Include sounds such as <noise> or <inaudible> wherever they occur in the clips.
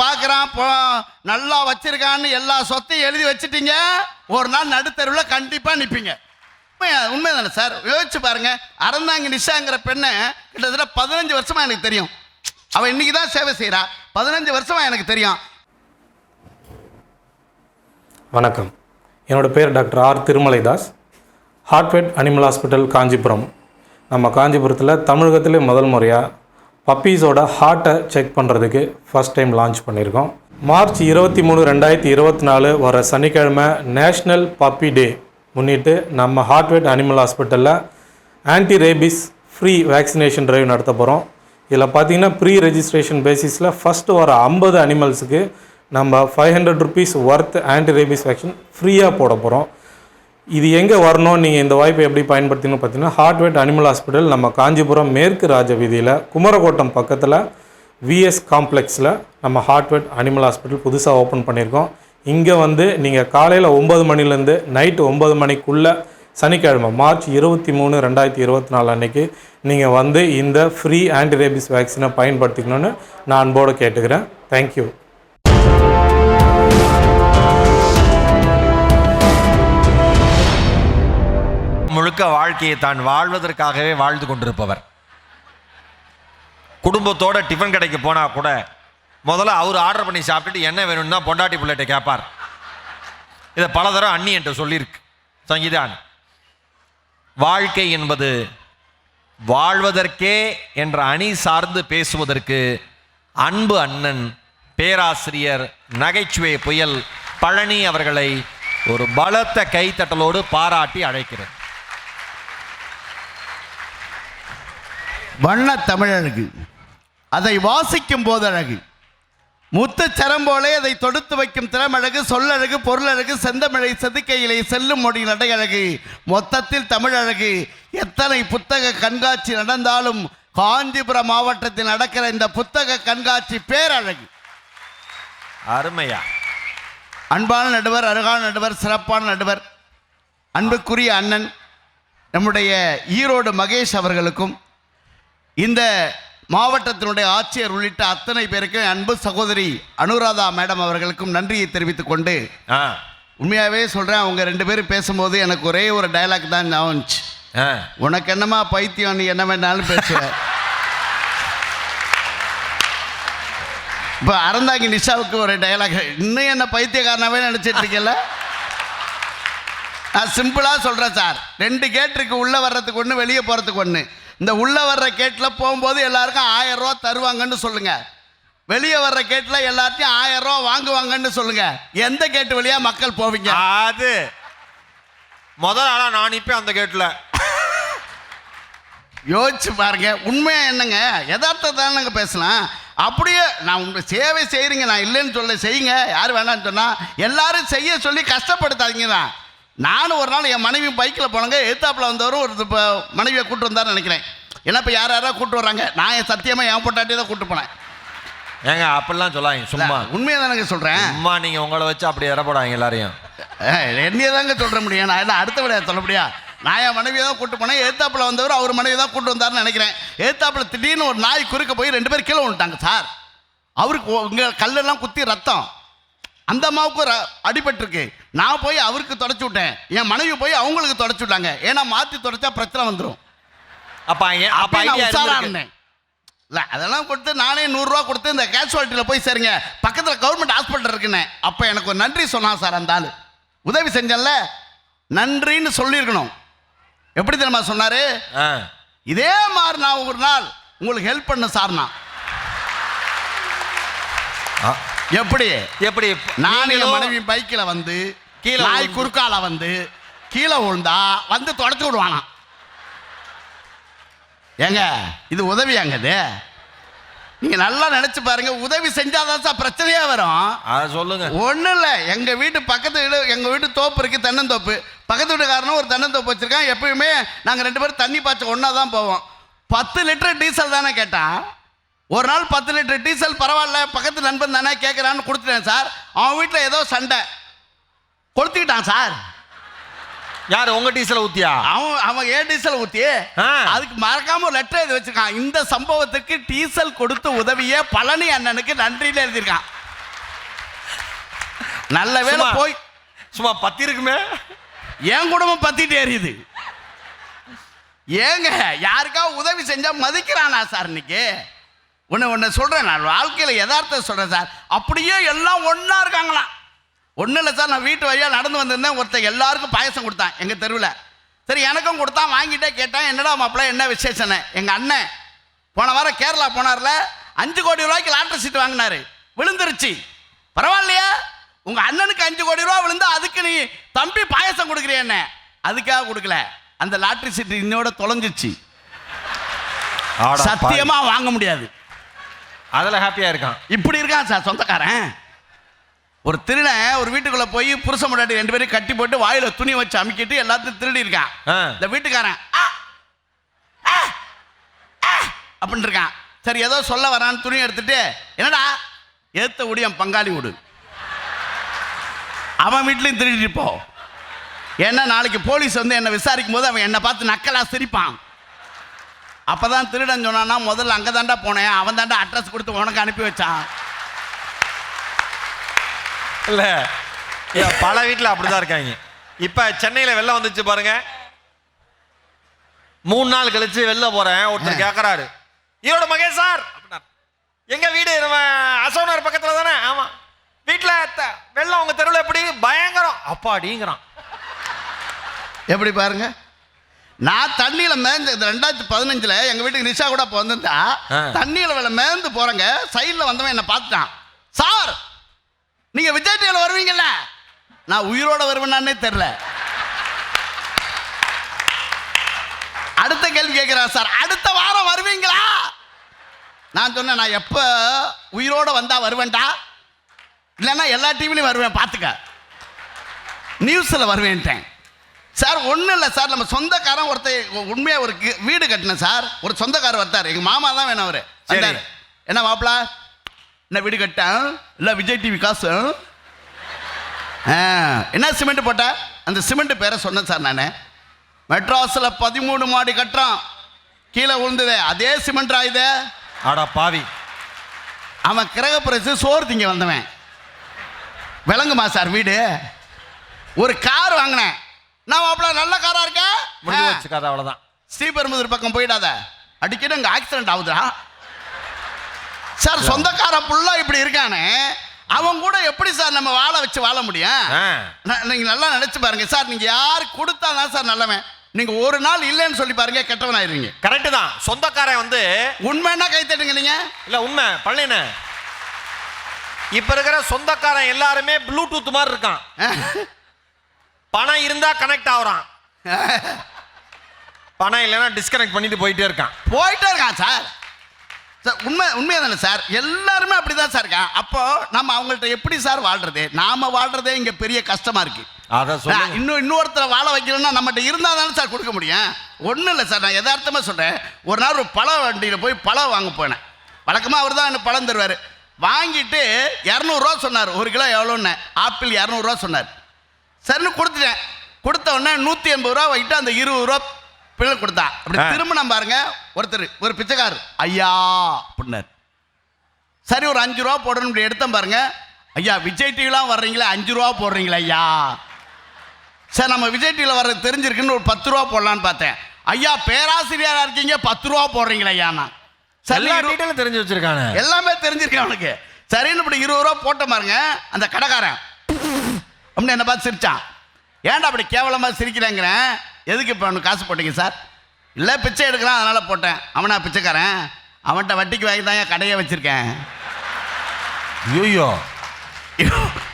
பார்க்குறான் போ நல்லா வச்சிருக்கான்னு எல்லா சொத்தையும் எழுதி வச்சுட்டீங்க. ஒரு நாள் நடுத்தருவில் கண்டிப்பாக நிற்பீங்க உண்மையா உண்மை தானே சார்? யோசிச்சு பாருங்க. அறந்தாங்க நிஷாங்கிற பெண்ணை கிட்டத்தட்ட பதினஞ்சு வருஷமா எனக்கு தெரியும். அவள் இன்னைக்கு தான் சேவை செய்கிறா பதினஞ்சு வருஷமா எனக்கு தெரியும். வணக்கம். என்னோட பேர் doctor R Thirumalaidas. Heartvet animal hospital Kanchipuram. நம்ம காஞ்சிபுரத்தில் தமிழகத்திலே முதல் முறையாக பப்பீஸோட ஹார்ட்டை செக் பண்ணுறதுக்கு ஃபஸ்ட் டைம் லான்ச் பண்ணியிருக்கோம் மார்ச் இருபத்தி மூணு ரெண்டாயிரத்தி இருபத்தி நாலு வர சனிக்கிழமை நேஷ்னல் பப்பி டே முன்னிட்டு நம்ம ஹார்ட்வேட் அனிமல் ஹாஸ்பிட்டலில் anti rabies free vaccination drive நடத்த போகிறோம் இதில் பார்த்தீங்கன்னா ப்ரீ ரெஜிஸ்ட்ரேஷன் பேசிஸில் ஃபஸ்ட்டு வர ஐம்பது அனிமல்ஸுக்கு நம்ம five hundred rupees worth anti rabies vaccine ஃப்ரீயாக போட போகிறோம் இது எங்கே வரணும் நீங்கள் இந்த வாய்ப்பை எப்படி பயன்படுத்தினு பார்த்தீங்கன்னா ஹார்ட்வேட் அனிமல் ஹாஸ்பிட்டல் நம்ம காஞ்சிபுரம் மேற்கு ராஜ வீதியில் குமரகோட்டம் பக்கத்தில் விஎஸ் காம்ப்ளெக்ஸில் நம்ம ஹார்ட்வேட் அனிமல் ஹாஸ்பிட்டல் புதுசாக ஓப்பன் பண்ணியிருக்கோம். இங்கே வந்து நீங்கள் காலையில் ஒம்பது மணிலேருந்து நைட்டு ஒம்பது மணிக்குள்ளே சனிக்கிழமை மார்ச் இருபத்தி மூணு ரெண்டாயிரத்தி இருபத்தி நாலு அன்னைக்கு நீங்கள் வந்து இந்த ஃப்ரீ ஆன்டி ரேபிஸ் வேக்சினை பயன்படுத்திக்கணும்னு நான் அன்போடு கேட்டுக்கிறேன். தேங்க்யூ முழுக்க வாழ்க்கையை தான் வாழ்வதற்காகவே வாழ்ந்து கொண்டிருப்பவர். குடும்பத்தோட டிஃபன் கடைக்கு போனால் கூட முதல்ல அவர் ஆர்டர் பண்ணி சாப்பிட்டுட்டு என்ன வேணும்னு தான் பொண்டாட்டி பிள்ளைகிட்ட கேட்பார் இதை பலதரம் அண்ணி என்கிட்ட சொல்லியிருக்கு. சங்கீதான் வாழ்க்கை என்பது வாழ்வதற்கே என்ற அணி சார்ந்து பேசுவதற்கு அன்பு அண்ணன் பேராசிரியர் நகைச்சுவை புயல் பழனி அவர்களை ஒரு பலத்த கைத்தட்டலோடு பாராட்டி அழைக்கிறேன் வண்ண தமிழழகு அதை வாசிக்கும் போது அழகு. முத்துச்சரம் போலே அதை தொடுத்து வைக்கும் திறமழகு சொல்லழகு பொருளழகு செந்தமிழை செதுக்கையிலே செல்லும் மொழி நடையழகு மொத்தத்தில் தமிழழகு எத்தனை புத்தக கண்காட்சி நடந்தாலும் காஞ்சிபுரம் மாவட்டத்தில் நடக்கிற இந்த புத்தக கண்காட்சி பேரழகு. அருமையா. அன்பான நடுவர் அருகான நடுவர் சிறப்பான நடுவர் அன்புக்குரிய அண்ணன் நம்முடைய ஈரோடு மகேஷ் அவர்களுக்கும் இந்த மாவட்டத்தினுடைய ஆட்சியர் உள்ளிட்ட அத்தனை பேருக்கு அன்பு சகோதரி அனுராதா மேடம் அவர்களுக்கும் நன்றியை தெரிவித்துக் கொண்டு உண்மையாகவே சொல்கிறேன் அவங்க ரெண்டு பேரும் பேசும்போது எனக்கு ஒரே ஒரு டயலாக் தான் ஞாபகம் உனக்கு என்னமா பைத்தியம் நீ என்ன வேணாலும் பேசுவ. இப்போ அறந்தாங்கி நிஷாவுக்கு ஒரு டயலாக் இன்னும் என்ன பைத்தியக்காரனாவே நினச்சிட்டு இருக்கல நான் சிம்பிளாக சொல்கிறேன் சார். ரெண்டு கேட் இருக்கு உள்ளே வர்றதுக்கு ஒன்று வெளியே போகிறதுக்கு ஒன்று இந்த உள்ளே வர்ற கேட்டில் போகும்போது எல்லாருக்கும் ஆயிரம் ரூபா தருவாங்கன்னு சொல்லுங்க. வெளியே வர்ற கேட்டில் எல்லாத்தையும் ஆயிரம் ரூபா வாங்குவாங்கன்னு சொல்லுங்க. எந்த கேட்டு வழியாக மக்கள் போவீங்க? அது. முதல் ஆளா நான் நிப்பேன் அந்த கேட்ல யோசிச்சு பாருங்க. உண்மையா என்னங்க? யதார்த்தத்தை தானங்க பேசலாம். அப்படியே நான் உங்க சேவை செய்கிறீங்க நான் இல்லைன்னு சொல்ல செய்யுங்க. யார் வேணாம்னு சொன்னால் எல்லாரும் செய்ய சொல்லி கஷ்டப்படுத்தாதீங்க தான். நானும் ஒரு நாள் என் மனைவி பைக்கில் போனங்க. எத்தாப்பில் வந்தவரும் ஒரு இப்போ மனைவியை கூட்டு வந்தாருன்னு நினைக்கிறேன். ஏன்னா இப்போ யார் யாரோ கூட்டு வர்றாங்க? நான் என் சத்தியமாக என் பொட்டாட்டி தான் கூட்டு போனேன். ஏங்க அப்படிலாம் சொல்லாங்க சும்மா. உண்மையை தானங்க சொல்கிறேன் சும்மா நீங்க உங்களை வச்சு அப்படி இறப்படாங்க எல்லாரையும். என்னையே தாங்க சொல்ல முடியும். நான் என்ன அடுத்த விடையா சொல்ல முடியா? நான் என் மனைவியை தான் கூட்டு போனேன். ஏத்தாப்புல வந்தவர் அவர் மனைவி தான் கூட்டு வந்தாருன்னு நினைக்கிறேன். ஏத்தாப்புல திடீர்னு ஒரு நாய் குறுக்க போய் ரெண்டு பேர் கீழே விட்டாங்க சார். அவருக்கு இங்க கல்லெல்லாம் குத்தி ரத்தம். அந்த அம்மாவுக்கு ஒரு அடிபட்டிருக்கு. நான் போய் அவருக்கு தொடச்சி விட்டேன். என் மனைவி போய் அவங்களுக்கு தொடச்சி விட்டாங்க. ஏன்னா மாற்றி தொடச்சா பிரச்சனை வந்துடும் அப்ப அப்ப அப்ப நான் ஐடியா உஷாரா இருந்திருக்கு. இருந்தேன். இல்லை அதெல்லாம் கொடுத்து நானே நூறுரூவா கொடுத்து இந்த கேஷுவாலிட்டியில் போய் சேருங்க. பக்கத்தில் கவர்மெண்ட் ஹாஸ்பிட்டல் இருக்குன்னு. அப்போ எனக்கு ஒரு நன்றி சொன்னான் சார் அந்த ஆள். உதவி செஞ்சேன்ல. நன்றின்னு சொல்லியிருக்கணும். எப்படி தெரியுமா சொன்னார். இதே மாதிரி நான் ஒரு நாள் உங்களுக்கு ஹெல்ப் பண்ண சார் நான். ஆ. எப்படி? எப்படி? நான் என் நீங்களும் மனைவி பைக்கில் வந்து கீழே நாய் குறுக்கால வந்து கீழே விழுந்தா வந்து தொடச்சு விடுவானாம். ஏங்க இது உதவியாங்க இது? நீங்க நல்லா நினைச்சு பாருங்க உதவி செஞ்சாதான் சார் பிரச்சனையே வரும். அத சொல்லுங்க. ஒன்றும் இல்லை எங்கள் வீட்டு பக்கத்து வீடு எங்கள் வீட்டு தோப்பு இருக்குது தென்னந்தோப்பு. பக்கத்து வீட்டுக்காரனும் ஒரு தென்னந்தோப்பு வச்சுருக்கான் எப்பயுமே நாங்கள் ரெண்டு பேரும் தண்ணி பாய்ச்ச ஒன்றா தான் போவோம். பத்து லிட்டர் டீசல் தானே கேட்டான்? ஒரு நாள் பத்து லிட்டர் டீசல் பரவாயில்ல பக்கத்து நண்பன் தானே கேட்குறான்னு கொடுத்துட்டேன் சார். அவன் வீட்டில் ஏதோ சண்டை. கொளுத்திக்கிட்டான் சார். யார் உங்க டீசல ஊத்தியா? அவன் அவன் ஏன் டீசல் ஊற்றி ஆ. அதுக்கு மறக்காம ஒரு லெட்டர் எழுதி வச்சிருக்கான். இந்த சம்பவத்துக்கு டீசல் கொடுத்து உதவிய பழனி அண்ணனுக்கு நன்றின்னு எழுதியிருக்கான். நல்ல வேலை போய் சும்மா பத்தி இருக்குமே என் குடும்பம் பத்திட்டு எரியுது ஏங்க யாருக்கா உதவி செஞ்சா மதிக்கிறானா சார் இன்னைக்கு? ஒன்று ஒன்று சொல்கிறேன் நான் வாழ்க்கையில் யதார்த்தம் சொல்கிறேன் சார். அப்படியே எல்லாம் ஒன்றா இருக்காங்களாம் ஒன்றும் இல்லை சார் நான் வீட்டு வழியாக நடந்து வந்திருந்தேன். ஒருத்தன் எல்லாருக்கும் பாயசம் கொடுத்தான் எங்கள் தெருவில். சரி எனக்கும் கொடுத்தான் வாங்கிட்டே கேட்டேன். என்னடா மாப்பிள்ள என்ன விசேஷன்னு எங்கள் அண்ணன் போன வாரம் கேரளா போனார்ல அஞ்சு கோடி ரூபாய்க்கு லாட்டரி சீட் வாங்கினாரு. விழுந்துருச்சு. பரவாயில்லையா உங்க அண்ணனுக்கு அஞ்சு கோடி ரூபா விழுந்தா அதுக்கு நீ தம்பி பாயசம் கொடுக்குறிய என்ன அதுக்காக கொடுக்கல. அந்த லாட்டரி சீட் இன்னோட தொலைஞ்சிச்சு. ஆடா சத்தியமா வாங்க முடியாது. அதுல ஹாப்பியா இருக்கான். இப்படி இருக்கான் சார் சொந்தக்காரன். ஒரு திருடன் ஒரு வீட்டுக்குள்ள போய் புருஷ முன்னாடி ரெண்டு பேரும் கட்டி போட்டு வாயில துணி வச்சு அமுக்கிட்டு எல்லாத்தையும் திருடி இருக்கான். இந்த வீட்டுக்காரன் அப்படின்னு இருக்கான். சரி ஏதோ சொல்ல வரான்னு துணி எடுத்துட்டு என்னடா ஏத்த என் பங்காளி விடு. அவன் வீட்லயும் திருடிட்டு போ. ஏன்னா நாளைக்கு போலீஸ் வந்து என்னை விசாரிக்கும் போது அவன் என்னை பார்த்து நக்கலா சிரிப்பான். அப்பதான் திருடன் சொன்னான்னா முதல்ல அங்கே தாண்டா போனேன். அவன் தாண்டா அட்ரஸ் கொடுத்து உனக்கு அனுப்பி வச்சான். இல்ல. பல வீட்டுல அப்படிதான் இருக்காங்க. இப்ப சென்னையில வெள்ளம் வந்துச்சு பாருங்க. மூணு நாள் கழிச்சு வெளில போறேன். ஒருத்தர் கேக்குறாரு. ஈரோடு மகேஷ் சார். அப்படின்னாரு. எங்க வீடு நம்ம அசோனர் பக்கத்துல தானே? ஆமா. வீட்டுல வெள்ளம் உங்க தெருவில் எப்படி? பயங்கரம். அப்பாடிங்கிறான். எப்படி பாருங்க? நான் தண்ணியில மேய்ந்து இந்த ரெண்டாயிரத்தி பதினஞ்சுல எங்க வீட்டுக்கு நிஷா கூட அப்போ வந்திருந்தா. தண்ணியில வேலை மேய்ந்து போறேங்க சைடில் வந்தவன் என்னை பார்த்துட்டான். சார் நீங்க விஜய் டிவியில் வருவீங்கல்ல? நான் உயிரோட வருவேனானே தெரில அடுத்த கேள்வி கேட்கிறேன் சார் அடுத்த வாரம் வருவீங்களா? நான் சொன்னேன் நான் எப்போ உயிரோட வந்தா வருவேன்டா? இல்லைன்னா எல்லா டிவிலையும் வருவேன் பார்த்துக்க. நியூஸில் வருவேன்ட்டேன். சார் ஒன்றும் இல்லை சார். நம்ம சொந்தக்காரன் ஒருத்தர் உண்மையாக ஒரு வீடு கட்டினேன் சார். ஒரு சொந்தக்காரர் வந்தார். எங்கள் மாமா தான் வேணும் அவர். வந்தார். என்ன மாப்பிள என்ன வீடு கட்டேன் இல்லை விஜய் டிவி காசு? என்ன சிமெண்ட் போட்ட? அந்த சிமெண்ட் பேரை சொன்னேன் சார் நான். மெட்ராஸில் பதிமூணு மாடி கட்டுறோம். கீழே விழுந்ததே. அதே சிமெண்ட்ரா இது? ஆடா பாவி. அவன் கிரகப்பிரசு சோறு திங்க வந்தவன். விளங்குமா சார் வீடு? ஒரு கார் வாங்கினேன். நான் மாப்பிள நல்ல காரா இருக்க? முடிஞ்சு வச்சு கதை அவ்வளவுதான். ஸ்ரீபெரும்புதூர் பக்கம் போயிடாத. அடிக்கடி அங்கே ஆக்சிடென்ட் ஆகுதுடா. சார் சொந்தக்காரன் புள்ளா இப்படி இருக்கானே அவன் கூட எப்படி சார் நம்ம வாழ வச்சு வாழ முடியும்? ஆ. ந- நீங்க நல்லா நினைச்சு பாருங்க. சார் நீங்க யாரு கொடுத்தா தான் சார் நல்லவன்? நீங்க ஒரு நாள் இல்லைன்னு சொல்லி பாருங்க கெட்டவன் ஆயிருவீங்க கரெக்டு தான். சொந்தக்காரன் வந்து உண்மைன்னா கை தட்டுங்க நீங்க? இல்ல உண்மை. பழனின இப்ப இருக்கிற சொந்தக்காரன் எல்லாருமே ப்ளூடூத் மாதிரி இருக்கான். பணம் இருந்தா கனெக்ட் ஆகுறான். <laughs> பணம் இல்லைன்னா டிஸ்கனெக்ட் பண்ணிட்டு போயிட்டே இருக்கான். போயிட்டே இருக்கான் சார் சார் உண்மை உண்மையா தானே சார் எல்லாருமே அப்படிதான் சார் இருக்கான் அப்போ நம்ம அவங்கள்ட்ட எப்படி சார் வாழ்றது? நாம வாழ்றதே இங்க பெரிய கஷ்டமா இருக்கு. அத நான் இன்னும் இன்னொருத்தரை வாழ வைக்கணும்னா நம்மகிட்ட இருந்தா தானே சார் கொடுக்க முடியும். ஒன்றும் இல்லை சார் நான் யதார்த்தமாக சொல்கிறேன் ஒரு நாள் ஒரு பழ வண்டியில் போய் பழம் வாங்க போனேன். வழக்கமாக அவர் தான் எனக்கு பழம் தருவார். வாங்கிட்டு இரநூறுவா சொன்னார். ஒரு கிலோ எவ்வளோன்னு? ஆப்பிள் இரநூறுவா சொன்னார். சரின்னு கொடுத்துட்டேன். கொடுத்த உடனே நூற்றி எண்பது ரூபா வைட்டு அந்த இருபது ரூபா பிள்ளை கொடுத்தா. அப்படி. திரும்ப பாருங்க ஒருத்தர் ஒரு பிச்சைக்காரர். ஐயா அப்படின்னார். சரி ஒரு அஞ்சு ரூபா போடணும் இப்படி எடுத்தேன் பாருங்க. ஐயா விஜய் டிவிலாம் வர்றீங்களே அஞ்சு ரூபா போடுறீங்களா ஐயா. சார் நம்ம விஜய் டிவியில் வர்றது தெரிஞ்சிருக்குன்னு ஒரு பத்து ரூபா போடலான்னு பார்த்தேன். ஐயா பேராசிரியராக இருக்கீங்க பத்து ரூபா போடுறீங்களா ஐயா நான். சரி டீட்டெயிலும் தெரிஞ்சு வச்சிருக்கானே. எல்லாமே தெரிஞ்சிருக்கேன் அவனுக்கு. சரின்னு இப்படி இருபது ரூபா போட்ட பாருங்க அந்த கடைக்காரன். அப்படின்னு என்ன பார்த்து சிரிச்சான் ஏன்டா அப்படி கேவலமாக சிரிக்கிறேங்கிறேன் எதுக்கு இப்போ அவனுக்கு காசு போட்டீங்க சார்? இல்லை பிச்சை எடுக்கிறான் அதனால் போட்டேன். அவனா பிச்சைக்காரன். அவன்கிட்ட வட்டிக்கு வாங்கி தான் கடையை வச்சுருக்கேன். ஐயோ.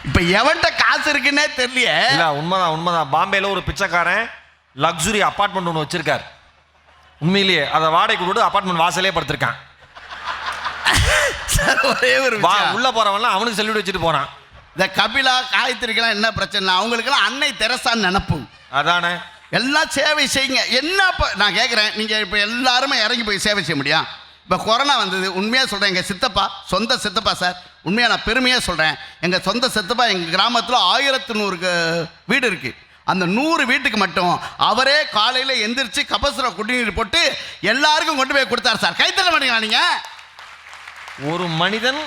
இப்போ எவன்கிட்ட காசு இருக்குன்னே தெரியலையே. இல்ல உண்மைதான் உண்மைதான். பாம்பேல ஒரு பிச்சைக்காரன் லக்ஸுரி அபார்ட்மெண்ட் ஒன்று வச்சிருக்கார். உண்மையிலேயே அதை வாடகை கொடுத்து அபார்ட்மெண்ட் வாசலே படுத்திருக்கான். <laughs> ஒரே ஒரு. உள்ள போறவன்லாம் அவனுக்கு செல்லுடி வச்சுட்டு போறான். இந்த கபிலா காயத்ரிக்கெல்லாம் என்ன பிரச்சனை அவங்களுக்கெல்லாம் அன்னை தெரசான்னு நினப்பு. அதானே? எல்லாம் சேவை செய்யுங்க. என்ன இப்போ நான் கேட்குறேன் நீங்கள் இப்போ எல்லாருமே இறங்கி போய் சேவை செய்ய முடியும் இப்போ கொரோனா வந்தது உண்மையாக சொல்கிறேன் எங்கள் சித்தப்பா சொந்த சித்தப்பா சார். உண்மையாக நான் பெருமையாக சொல்கிறேன் எங்கள் சொந்த சித்தப்பா எங்கள் கிராமத்தில் ஆயிரத்து நூறு க- வீடு இருக்குது அந்த நூறு வீட்டுக்கு மட்டும் அவரே காலையில் எந்திரிச்சு கபசுர குடிநீர் போட்டு எல்லாருக்கும் கொண்டு போய் கொடுத்தாரு சார். கைத்தற மாட்டீங்களா நீங்கள் ஒரு மனிதன்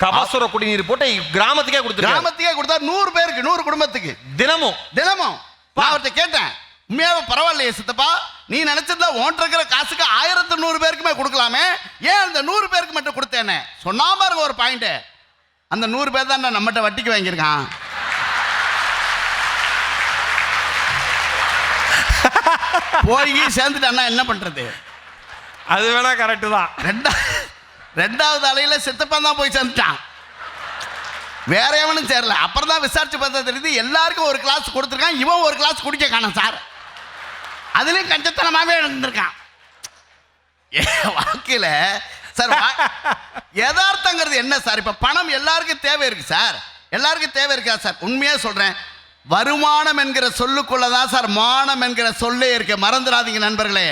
கபசுர குடிநீர் போட்டு கிராமத்துக்கே கொடுத்துருக்காங்க கிராமத்துக்கே கொடுத்தா நூறு பேருக்கு நூறு குடும்பத்துக்கு. தினமும். தினமும். நான் அவர்கிட்ட கேட்டேன் உண்மையாவே பரவாயில்லையே சித்தப்பா நீ நினைச்சிருந்தா உன்கிட்ட இருக்கிற காசுக்கு ஆயிரத்து நூறு பேருக்குமே கொடுக்கலாமே ஏன் அந்த நூறு பேருக்கு மட்டும் கொடுத்தேன்னு? சொன்னா பாருங்க ஒரு பாயிண்ட் அந்த நூறு பேர் தான் நம்மகிட்ட வட்டிக்கு வாங்கியிருக்கான். <laughs> போய் சேர்ந்துட்டான்னா என்ன பண்றது? அது வேணா கரெக்டு தான். ரெண்டா ரெண்டாவது அலையில சித்தப்பன் தான் போய் சேர்ந்துட்டான். வேற எவனும் சேரல. அப்புறம் தான் விசாரிச்சு பார்த்தா தெரியுது எல்லாருக்கும் ஒரு கிளாஸ் கொடுத்துருக்கான். இவன் ஒரு கிளாஸ் குடிக்க காணும் சார். அதுலேயும் கஞ்சத்தனமாவே இருந்திருக்கான். என் வாழ்க்கையில சார் யதார்த்தங்கிறது என்ன சார்? இப்ப பணம் எல்லாருக்கும் தேவை இருக்கு சார். எல்லாருக்கும் தேவை இருக்கா சார்? உண்மையாக சொல்றேன். வருமானம் என்கிற சொல்லுக்குள்ள தான் சார் மானம் என்கிற சொல்லே இருக்கு. மறந்துடாதீங்க நண்பர்களே.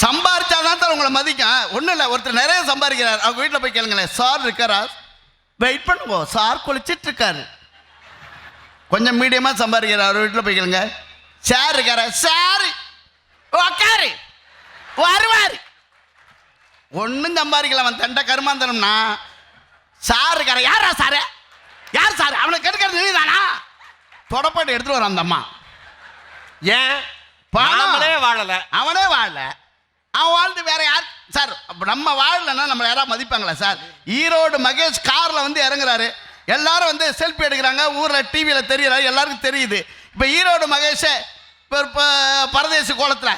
சம்பாரிச்சாதான் சார் உங்களை மதிக்கும். ஒன்றும் இல்லை ஒருத்தர் நிறைய சம்பாதிக்கிறார். அவங்க வீட்டில் போய் கேளுங்களேன். சார் இருக்காரா? வெயிட் பண்ணுங்க. சார் குளிச்சிட்டு இருக்காரு. கொஞ்சம் மீடியமாக சம்பாதிக்கிறார். அவர் வீட்டில் போய் கேளுங்க. சார் இருக்காரா? சார் உக்காரு. வருவார். ஒன்றும் சம்பாதிக்கல. அவன் தண்டை கருமாந்தனம்னா சார் இருக்காரா? யாரா சாரு யார் சார் அவனை கெடுக்கிறது நீ தானா தொடப்பாட்டு எடுத்துட்டு வரான் அந்த அம்மா. ஏன்? பணம். நாமளே வாழல. அவனே வாழல. அவன் வாழ்ந்து வேற யார்? சார் நம்ம வாழலைன்னா நம்மளை யாராவது மதிப்பாங்களா சார்? ஈரோடு மகேஷ் கார்ல வந்து இறங்குறாரு. எல்லாரும் வந்து செல்ஃபி எடுக்கிறாங்க ஊர்ல டிவியில தெரியறாரு எல்லாருக்கும் தெரியுது. இப்ப ஈரோடு மகேஷ் இப்ப இப்ப பரதேசி கோலத்துல.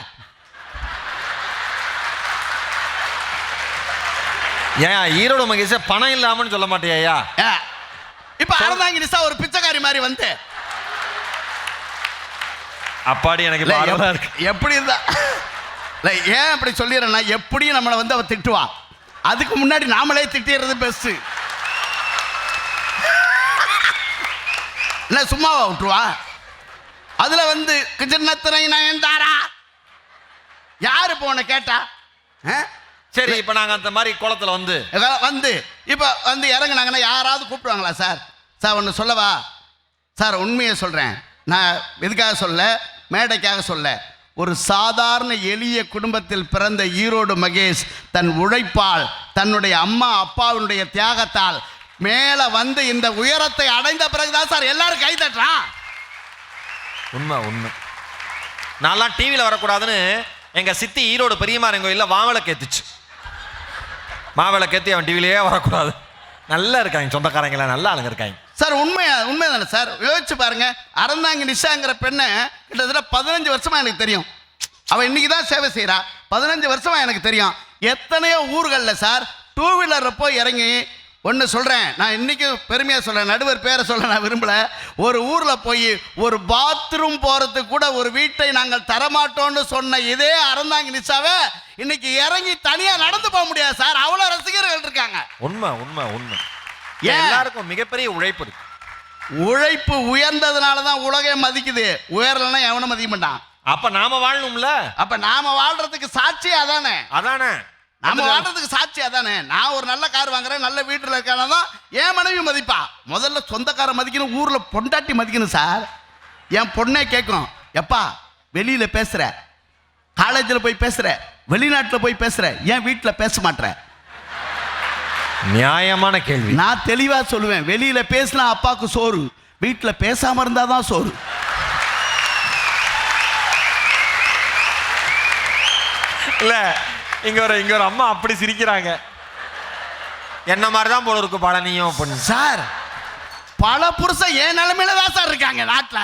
ஏன் ஈரோடு மகேஷ பணம் இல்லாமன்னு சொல்ல மாட்டியா இப்ப அறந்தாங்க நிசா ஒரு பிச்சைக்காரி மாதிரி வந்து. அப்பாடி எனக்கு எப்படி இருந்தா? இல்ல ஏன் அப்படி சொல்லிடுறேன்னா எப்படியும் நம்மளை வந்து அவ திட்டுவா. அதுக்கு முன்னாடி நாமளே திட்டிடுறது பெஸ்ட் இல்ல சும்மாவா விட்டுருவா? அதுல வந்து சின்னத்திரை நயன்தாரா? யாரு இப்போ உன்னை கேட்டா? சரி இப்ப நாங்க அந்த மாதிரி குளத்துல வந்து. வந்து. இப்போ வந்து இறங்குனாங்கன்னா யாராவது கூப்பிடுவாங்களா சார்? சார் ஒன்று சொல்லவா? சார் உண்மையை சொல்கிறேன் நான் எதுக்காக சொல்ல? மேடைக்காக சொல்ல. ஒரு சாதாரண எளிய குடும்பத்தில் பிறந்த ஈரோடு மகேஷ் தன் உழைப்பால் தன்னுடைய அம்மா அப்பாவினுடைய தியாகத்தால் மேலே வந்து இந்த உயரத்தை அடைந்த பிறகுதான் சார் எல்லாரும் கை தட்டுறான் உண்மை உண்மை. நான்லாம் டிவியில் வரக்கூடாதுன்னு எங்கள் சித்தி ஈரோடு பெரியமாரன் கோயிலில் மாவிளக்கு கேத்துச்சு மாவிளக்கு ஏற்றி அவன் டிவிலேயே வரக்கூடாது. நல்லா இருக்காங்க சொந்தக்காரங்களாம் நல்லா ஆளுங்க இருக்காங்க. சார் உண்மையா உண்மை தானே சார்? யோசிச்சு பாருங்க. அறந்தாங்க நிஷாங்கிற பெண்ணை கிட்டத்தட்ட பதினஞ்சு வருஷமா எனக்கு தெரியும். அவள் இன்னைக்கு தான் சேவை செய்கிறா பதினஞ்சு வருஷமா எனக்கு தெரியும். எத்தனையோ ஊர்களில் சார் டூ வீலரில் போய் இறங்கி ஒன்று சொல்கிறேன் நான் இன்றைக்கும் பெருமையாக சொல்கிறேன் நடுவர் பேரை சொல்ல நான் விரும்பல. ஒரு ஊரில் போய் ஒரு பாத்ரூம் போகிறதுக்கு கூட ஒரு வீட்டை நாங்கள் தரமாட்டோம்னு சொன்ன இதே அறந்தாங்க நிஷாவை இன்னைக்கு இறங்கி தனியாக நடந்து போக முடியாது சார். அவ்வளோ ரசிகர்கள் இருக்காங்க. உண்மை உண்மை உண்மை. எல்லாருக்கும் மிகப்பெரிய உழைப்பு இருக்கு. உழைப்பு உயர்ந்ததுனால தான் உலகே மதிக்குது. உயரலைன்னா எவனும் மதிக்க மாட்டான். அப்ப நாம வாழணும்ல? அப்ப நாம வாழ்றதுக்கு சாட்சி அதானே? அதானே. நாம வாழ்றதுக்கு சாட்சி அதானே? நான் ஒரு நல்ல கார் வாங்குறேன் நல்ல வீட்டில் இருக்கான தான் என் மனைவி மதிப்பா. முதல்ல சொந்தக்கார மதிக்கணும் ஊர்ல பொண்டாட்டி மதிக்கணும் சார். என் பொண்ணே கேட்கும் எப்பா வெளியில பேசுற. காலேஜில் போய் பேசுற. வெளிநாட்டில் போய் பேசுற. ஏன் வீட்டில் பேச மாட்ற. நியாயமான கேள்வி. நான் தெளிவா சொல்லுவேன். வெளியில பேசினா அப்பாவுக்கு சோறு. வீட்டுல பேசாம இருந்தாதான் சோறு. இல்ல இங்க ஒரு இங்க ஒரு அம்மா அப்படி சிரிக்கிறாங்க. என்ன மாதிரி தான் போல இருக்கு பழனியும் பொண்ணு? சார் பல புருஷன் என் நிலைமையில தான் சார் இருக்காங்க நாட்டுல.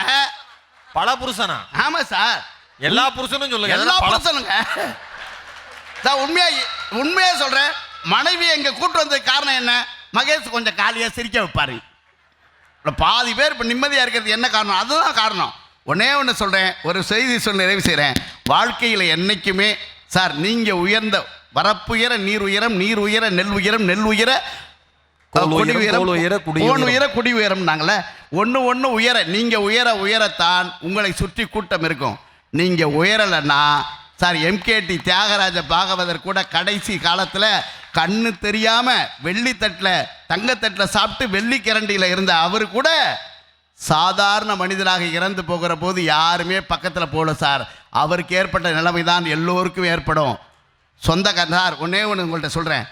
பல புருஷனா? ஆமா சார். எல்லா புருஷனும் சொல்லுங்க. எல்லா பல- புருஷனுங்க. சார் உண்மையா உண்மையா சொல்றேன். மனைவி எங்க கூட்டு வந்ததுக்கு காரணம் என்ன? மகேஷ் கொஞ்சம் காலியா சிரிக்க வைப்பாரு. பாதி பேர் இப்போ நிம்மதியா இருக்கிறது என்ன காரணம்? அதுதான் காரணம். ஒன்னே ஒன்று சொல்றேன். ஒரு செய்தி சொல்லி நிறைவு செய்கிறேன் வாழ்க்கையில் என்னைக்குமே சார் நீங்க உயர்ந்த வரப்புயர நீர் உயரம் நீர் உயர நெல் உயரம் நெல் உயர குடி உயரம், கோன். உயர குடி உயரம் நாங்களே ஒன்று ஒன்று உயர. நீங்க உயர உயரத்தான் உங்களை சுற்றி கூட்டம் இருக்கும். நீங்க உயரலைன்னா சார் எம்கேடி தியாகராஜ பாகவதர் கூட கடைசி காலத்தில் கண்ணு தெரியாமல் வெள்ளித்தட்டில் தங்கத்தட்டில் சாப்பிட்டு வெள்ளிக்கரண்டியில் இருந்த அவர் கூட சாதாரண மனிதராக இறந்து போகிற போது யாருமே பக்கத்தில் போகல சார். அவருக்கு ஏற்பட்ட நிலைமை தான் எல்லோருக்கும் ஏற்படும். சொந்த சார் ஒன்னே ஒன்று உங்கள்கிட்ட சொல்கிறேன்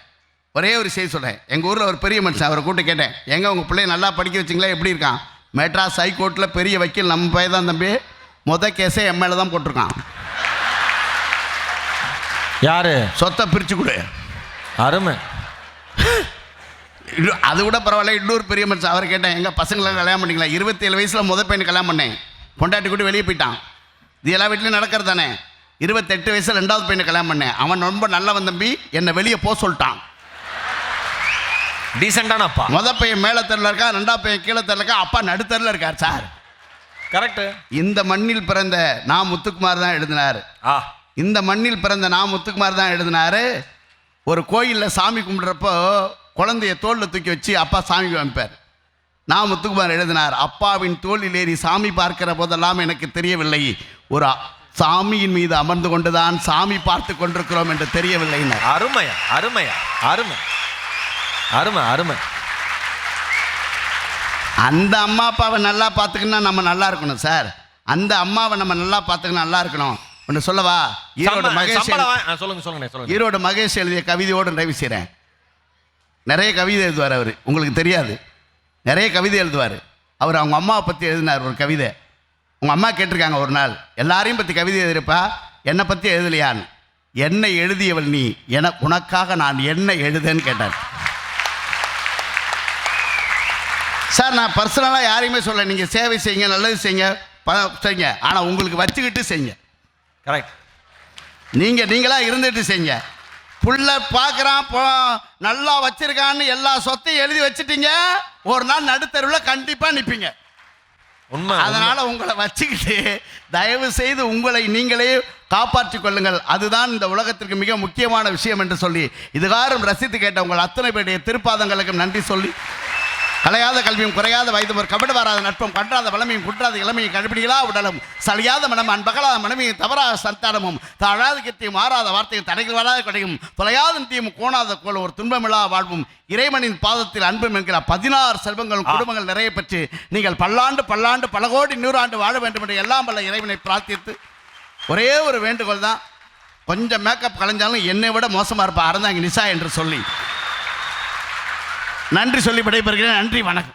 ஒரே ஒரு செய்தி சொல்கிறேன் எங்கள் ஊரில் ஒரு பெரிய மனுஷன் அவரை கூப்பிட்டு கேட்டேன். எங்கே உங்கள் பிள்ளைய நல்லா படிக்க வச்சிங்களா? எப்படி இருக்கான்? மெட்ராஸ் ஹைகோர்ட்டில் பெரிய வக்கீல் நம்ம பையன் தான் தம்பி. முத கேஸே எம்எல்ஏ தான் போட்டிருக்கான். யாரு? சொத்தை பிரித்து கொடு. அருமை. அது கூட பரவாயில்ல இன்னொரு பெரிய மனுஷன் அவரை கேட்டேன் எங்கள் பசங்களாம் கல்யாணம் பண்ணிங்களா இருபத்தேழு வயசில் முத பையனை கல்யாணம் பண்ணேன். பொண்டாட்டி கூட வெளியே போயிட்டான். இது எல்லா வீட்லையும் நடக்கிறது தானே? இருபத்தெட்டு வயசில் ரெண்டாவது பையனை கல்யாணம் பண்ணேன். அவன் ரொம்ப நல்லவன் தம்பி என்னை வெளியே போக சொல்லிட்டான். டீசெண்டான அப்பா. முத பையன் மேலே தெருல இருக்கா ரெண்டாவது பையன் கீழே தெருல இருக்கா அப்பா நடுத்தரில் இருக்கார் சார். கரெக்ட் இந்த மண்ணில் பிறந்த நான் முத்துக்குமார் தான் எழுதினார். ஆ. இந்த மண்ணில் பிறந்த நான் முத்துக்குமார் தான் எழுதினாரு. ஒரு கோயிலில் சாமி கும்பிட்றப்போ குழந்தைய தோளில் தூக்கி வச்சு அப்பா சாமி காமிப்பார். நான் முத்துக்குமார் எழுதினார் அப்பாவின் தோளில் ஏறி சாமி பார்க்கிற போதெல்லாம் எனக்கு தெரியவில்லை. ஒரு சாமியின் மீது அமர்ந்து கொண்டுதான் சாமி பார்த்து கொண்டிருக்கிறோம் என்று தெரியவில்லைன்னார் அருமையா அருமையா அருமை. அருமை அருமை. அந்த அம்மா அப்பாவை நல்லா பார்த்துக்கினா நம்ம நல்லா இருக்கணும் சார். அந்த அம்மாவை நம்ம நல்லா பார்த்துக்கினா நல்லா இருக்கணும். ஒன்று சொல்லவா? ஈரோடு மகேஷ் சொல்லுங்க சொல்லுங்க சொல்லுங்க. ஈரோடு மகேஷ் எழுதிய கவிதையோடு நிறைவு செய்கிறேன் நிறைய கவிதை எழுதுவார் அவர். உங்களுக்கு தெரியாது. நிறைய கவிதை எழுதுவார். அவர் அவங்க அம்மாவை பற்றி எழுதினார் ஒரு கவிதை. உங்கள் அம்மா கேட்டிருக்காங்க ஒரு நாள் எல்லாரையும் பற்றி கவிதை எழுதிருப்பா? என்னை பற்றி எழுதலையான்னு. என்ன எழுதியவள் நீ. என உனக்காக நான் என்ன எழுதேன்னு கேட்டார். சார் நான் பர்சனலாக யாரையுமே சொல்ல நீங்கள் சேவை செய்யுங்க நல்லது செய்யுங்க ப செய்யுங்க. ஆனால் உங்களுக்கு வச்சுக்கிட்டு செய்யுங்க. கரெக்ட் நீங்கள் நீங்களா இருந்துட்டு செய்யுங்க புள்ள பார்க்குறான் நல்லா வச்சிருக்கான்னு எல்லா சொத்தையும் எழுதி வச்சிட்டீங்க. ஒரு நாள் நடுத்தருவில் கண்டிப்பாக நிற்பீங்க உண்மை அதனால உங்களை வச்சுக்கிட்டு தயவு செய்து உங்களை நீங்களே காப்பாற்றிக் கொள்ளுங்கள். அதுதான் இந்த உலகத்திற்கு மிக முக்கியமான விஷயம் என்று சொல்லி இதுகாரும் ரசித்து கேட்ட உங்கள் அத்தனை பேருடைய திருப்பாதங்களுக்கும் நன்றி சொல்லி கலையாத கல்வியும் குறையாத வயதும் ஒரு கபடு வராத நட்பும் கன்றாத வளமையும் குன்றாத இளமையும் கடுபிடிகளா உடலும் சலியாத மனம் அன்பகலாத மனமையும் தவறாத சந்தானமும் தாழாத கத்தியும் மாறாத வார்த்தையும் தடைகள் வராத கொடையும் தொலையாத நித்தியும் கோணாத கோல ஒரு துன்பமில்லா வாழ்வும் இறைவனின் பாதத்தில் அன்பும் என்கிற பதினாறு செல்வங்களும் குடும்பங்கள் நிறைய பெற்று நீங்கள் பல்லாண்டு பல்லாண்டு பல கோடி நூறாண்டு வாழ வேண்டும் என்று எல்லாம் வல்ல இறைவனை பிரார்த்தித்து ஒரே ஒரு வேண்டுகோள் தான் கொஞ்சம் மேக்கப் கலைஞ்சாலும் என்னை விட மோசமாக இருப்பா அறந்தாங்க நிஷா என்று சொல்லி. நன்றி சொல்லி விடைபெறுகிறேன். நன்றி வணக்கம்.